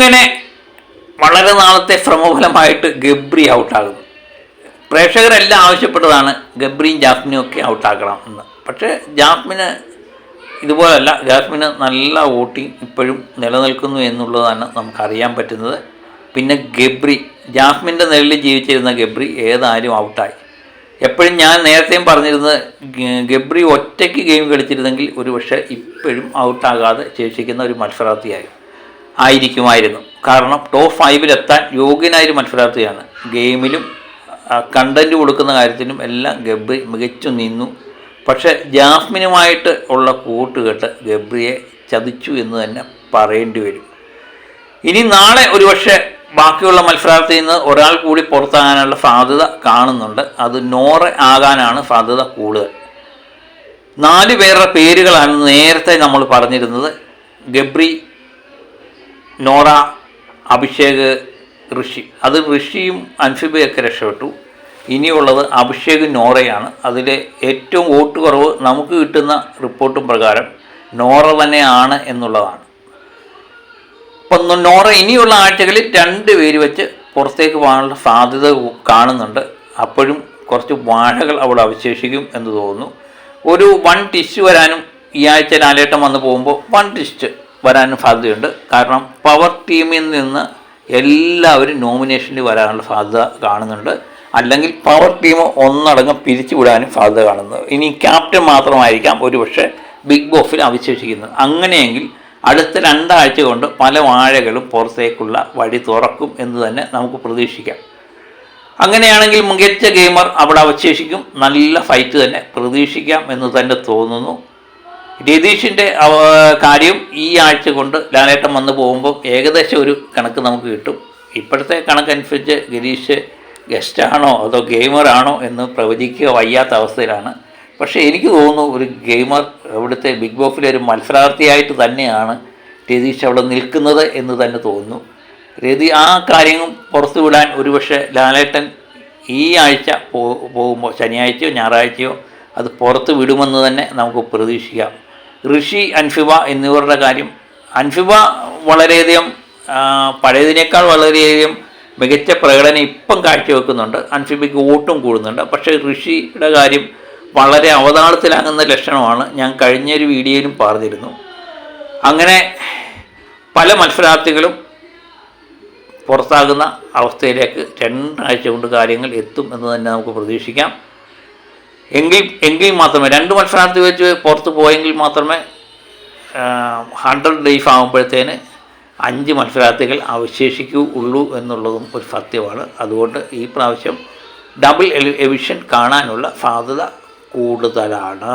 അങ്ങനെ വളരെ നാളത്തെ ശ്രമഫലമായിട്ട് ഗബ്രി ഔട്ടാകുന്നു. പ്രേക്ഷകരെല്ലാം ആവശ്യപ്പെട്ടതാണ് ഗബ്രിയും ജാസ്മിനും ഒക്കെ ഔട്ടാക്കണം എന്ന്. പക്ഷേ ജാസ്മിന് ഇതുപോലല്ല. ജാസ്മിന് നല്ല വോട്ടിംഗ് ഇപ്പോഴും നിലനിൽക്കുന്നു എന്നുള്ളതാണ് നമുക്കറിയാൻ പറ്റുന്നത്. പിന്നെ ഗബ്രി ജാസ്മിന്റെ നിഴലിൽ ജീവിച്ചിരുന്ന ഗബ്രി ഏതായാലും ഔട്ടായി. എപ്പോഴും ഞാൻ നേരത്തെയും പറഞ്ഞിരുന്നത് ഗബ്രി ഒറ്റയ്ക്ക് ഗെയിം കളിച്ചിരുന്നെങ്കിൽ ഒരു പക്ഷേ ഇപ്പോഴും ഔട്ടാകാതെ ശേഷിക്കുന്ന ഒരു മത്സരാർത്ഥിയായി ആയിരിക്കുമായിരുന്നു. കാരണം ടോപ്പ് ഫൈവിലെത്താൻ യോഗ്യനായൊരു മത്സരാർത്ഥിയാണ്. ഗെയിമിലും കണ്ടന്റ് കൊടുക്കുന്ന കാര്യത്തിലും എല്ലാം ഗബ്രി മികച്ചു നിന്നു. പക്ഷേ ജാസ്മിനുമായിട്ട് ഉള്ള കൂട്ടുകെട്ട് ഗബ്രിയെ ചതിച്ചു എന്ന് തന്നെ പറയേണ്ടി വരും. ഇനി നാളെ ഒരുപക്ഷെ ബാക്കിയുള്ള മത്സരാർത്ഥിയിൽ നിന്ന് ഒരാൾ കൂടി പുറത്താകാനുള്ള സാധ്യത കാണുന്നുണ്ട്. അത് നോറ് ആകാനാണ് സാധ്യത കൂടുതൽ. നാല് പേരുടെ പേരുകളാണ് നേരത്തെ നമ്മൾ പറഞ്ഞിരുന്നത്. ഗബ്രി നോറ അഭിഷേക് ഋഷി. അത് ഋഷിയും അൻഫിബയൊക്കെ രക്ഷപ്പെട്ടു. ഇനിയുള്ളത് അഭിഷേക് നോറയാണ്. അതിലെ ഏറ്റവും വോട്ട് കുറവ് നമുക്ക് കിട്ടുന്ന റിപ്പോർട്ടും പ്രകാരം നോറ തന്നെയാണ് എന്നുള്ളതാണ്. അപ്പം നോറ ഇനിയുള്ള ആഴ്ചകളിൽ രണ്ട് പേര് വെച്ച് പുറത്തേക്ക് പോകാനുള്ള സാധ്യത കാണുന്നുണ്ട്. അപ്പോഴും കുറച്ച് വാഴകൾ അവിടെ അവശേഷിക്കും എന്ന് തോന്നുന്നു. ഒരു വൺ ടിസ്റ്റ് വരാനും ഈ ആഴ്ച ലാലേട്ടം വന്ന് പോകുമ്പോൾ വൺ ടിസ്റ്റ് വരാനും സാധ്യതയുണ്ട്. കാരണം പവർ ടീമിൽ നിന്ന് എല്ലാവരും നോമിനേഷനിൽ വരാനുള്ള സാധ്യത കാണുന്നുണ്ട്. അല്ലെങ്കിൽ പവർ ടീം ഒന്നടങ്കം പിരിച്ചു വിടാനും സാധ്യത കാണുന്നത് ഇനി ക്യാപ്റ്റൻ മാത്രമായിരിക്കാം ഒരുപക്ഷെ ബിഗ് ബോസിൽ അവശേഷിക്കുന്നത്. അങ്ങനെയെങ്കിൽ അടുത്ത രണ്ടാഴ്ച കൊണ്ട് പല വാഴകളും പുറത്തേക്കുള്ള വഴി തുറക്കും എന്ന് തന്നെ നമുക്ക് പ്രതീക്ഷിക്കാം. അങ്ങനെയാണെങ്കിൽ മികച്ച ഗെയിമർ അവിടെ അവശേഷിക്കും. നല്ല ഫൈറ്റ് തന്നെ പ്രതീക്ഷിക്കാം എന്ന് തന്നെ തോന്നുന്നു. രതീഷിന്റെ കാര്യം ഈ ആഴ്ച കൊണ്ട് ലാലേട്ടം വന്നു പോകുമ്പോൾ ഏകദേശം ഒരു കണക്ക് നമുക്ക് കിട്ടും. ഇപ്പോഴത്തെ കണക്കനുസരിച്ച് ഗിരീഷ് ഗസ്റ്റാണോ അതോ ഗെയിമറാണോ എന്ന് പ്രവചിക്കുക വയ്യാത്ത അവസ്ഥയിലാണ്. പക്ഷേ എനിക്ക് തോന്നുന്നു ഒരു ഗെയിമർ അവിടുത്തെ ബിഗ് ബോസിലെ ഒരു മത്സരാർത്ഥിയായിട്ട് തന്നെയാണ് രതീഷ് അവിടെ നിൽക്കുന്നത് എന്ന് തന്നെ തോന്നുന്നു. രതി ആ കാര്യങ്ങൾ പുറത്തു വിടാൻ ഒരുപക്ഷെ ലാലേട്ടൻ ഈ ആഴ്ച പോകുമ്പോൾ ശനിയാഴ്ചയോ ഞായറാഴ്ചയോ അത് പുറത്ത് വിടുമെന്ന് തന്നെ നമുക്ക് പ്രതീക്ഷിക്കാം. ഋഷി അൻഫിബ എന്നിവരുടെ കാര്യം. അൻഫിബ വളരെയധികം പഴയതിനേക്കാൾ വളരെയധികം മികച്ച പ്രകടനം ഇപ്പം കാഴ്ചവെക്കുന്നുണ്ട്. അൻഫിബയ്ക്ക് വോട്ടും കൂടുന്നുണ്ട്. പക്ഷേ ഋഷിയുടെ കാര്യം വളരെ അവതാളത്തിലാകുന്ന ലക്ഷണമാണ് ഞാൻ കഴിഞ്ഞൊരു വീഡിയോയിലും പറഞ്ഞിരുന്നു. അങ്ങനെ പല മത്സരാർത്ഥികളും പുറത്താകുന്ന അവസ്ഥയിലേക്ക് രണ്ടാഴ്ച കൊണ്ട് കാര്യങ്ങൾ എത്തും എന്ന് തന്നെ നമുക്ക് പ്രതീക്ഷിക്കാം. എങ്കിൽ എങ്കിൽ മാത്രമേ രണ്ട് മത്സരാർത്ഥി വെച്ച് പുറത്ത് പോയെങ്കിൽ മാത്രമേ ഹൺഡ്രഡ് ഡേയ്സ് ആകുമ്പോഴത്തേന് അഞ്ച് മത്സരാർത്ഥികൾ ഉള്ളൂ എന്നുള്ളതും ഒരു സത്യമാണ്. അതുകൊണ്ട് ഈ പ്രാവശ്യം ഡബിൾ എവിഷൻ കാണാനുള്ള സാധ്യത കൂടുതലാണ്.